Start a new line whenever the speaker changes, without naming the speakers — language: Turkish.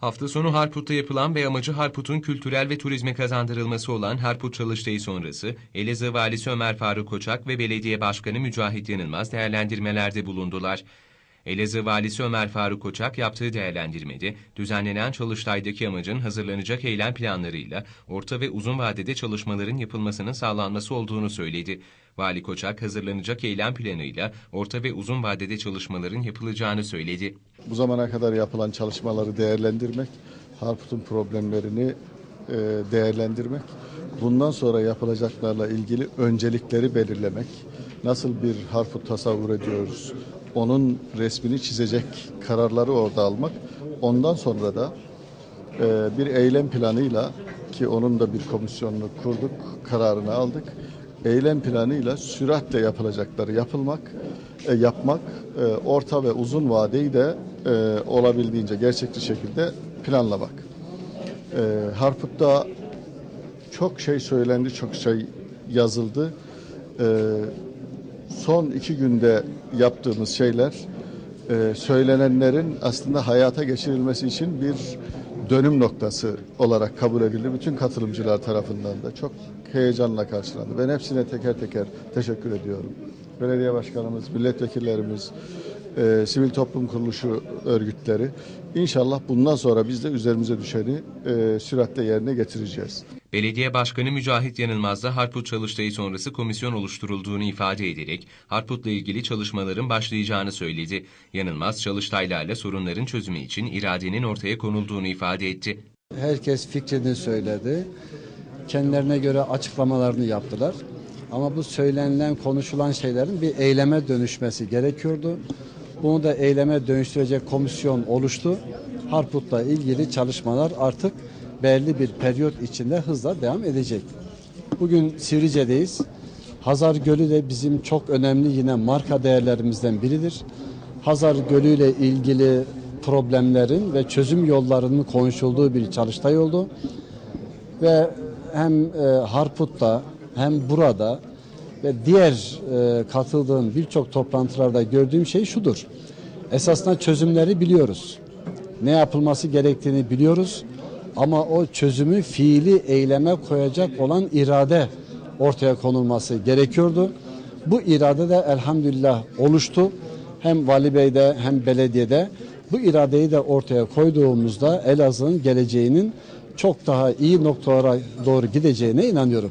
Hafta sonu Harput'ta yapılan ve amacı Harput'un kültürel ve turizme kazandırılması olan Harput Çalıştayı sonrası Elazığ Valisi Ömer Faruk Koçak ve Belediye Başkanı Mücahit Yanılmaz değerlendirmelerde bulundular. Elazığ Valisi Ömer Faruk Koçak yaptığı değerlendirmede düzenlenen Çalıştay'daki amacın hazırlanacak eylem planlarıyla orta ve uzun vadede çalışmaların yapılmasının sağlanması olduğunu söyledi. Vali Koçak hazırlanacak eylem planıyla orta ve uzun vadede çalışmaların yapılacağını söyledi.
Bu zamana kadar yapılan çalışmaları değerlendirmek, Harput'un problemlerini e, değerlendirmek, bundan sonra yapılacaklarla ilgili öncelikleri belirlemek, nasıl bir Harput tasavvur ediyoruz, onun resmini çizecek kararları orada almak, ondan sonra da e, bir eylem planıyla ki onun da bir komisyonunu kurduk, kararını aldık. Eylem planıyla süratle yapılacakları yapılmak, e, yapmak, e, orta ve uzun vadeyi de e, olabildiğince gerçekçi şekilde planlamak. E, Harput'ta çok şey söylendi, çok şey yazıldı. E, son iki günde yaptığımız şeyler e, söylenenlerin aslında hayata geçirilmesi için bir dönüm noktası olarak kabul edildi. Bütün katılımcılar tarafından da çok heyecanla karşılandı. Ben hepsine teker teker teşekkür ediyorum. Belediye başkanımız, milletvekillerimiz, e, sivil toplum kuruluşu örgütleri. İnşallah bundan sonra biz de üzerimize düşeni e, süratle yerine getireceğiz.
Belediye Başkanı Mücahit Yanılmaz da Harput Çalıştayı sonrası komisyon oluşturulduğunu ifade ederek Harput'la ilgili çalışmaların başlayacağını söyledi. Yanılmaz, çalıştaylarla sorunların çözümü için iradenin ortaya konulduğunu ifade etti.
Herkes fikrini söyledi. Kendilerine göre açıklamalarını yaptılar. Ama bu söylenilen, konuşulan şeylerin bir eyleme dönüşmesi gerekiyordu. Bunu da eyleme dönüştürecek komisyon oluştu. Harput'la ilgili çalışmalar artık belli bir periyot içinde hızla devam edecek. Bugün Sivrice'deyiz. Hazar Gölü de bizim çok önemli yine marka değerlerimizden biridir. Hazar Gölü ile ilgili problemlerin ve çözüm yollarının konuşulduğu bir çalıştay oldu. Ve hem e, Harput'ta hem burada ve diğer e, katıldığım birçok toplantılarda gördüğüm şey şudur. Esasında çözümleri biliyoruz. Ne yapılması gerektiğini biliyoruz. Ama o çözümü fiili eyleme koyacak olan irade ortaya konulması gerekiyordu. Bu irade de elhamdülillah oluştu. Hem Vali Bey'de hem belediyede bu iradeyi de ortaya koyduğumuzda Elazığ'ın geleceğinin çok daha iyi noktalara doğru gideceğine inanıyorum.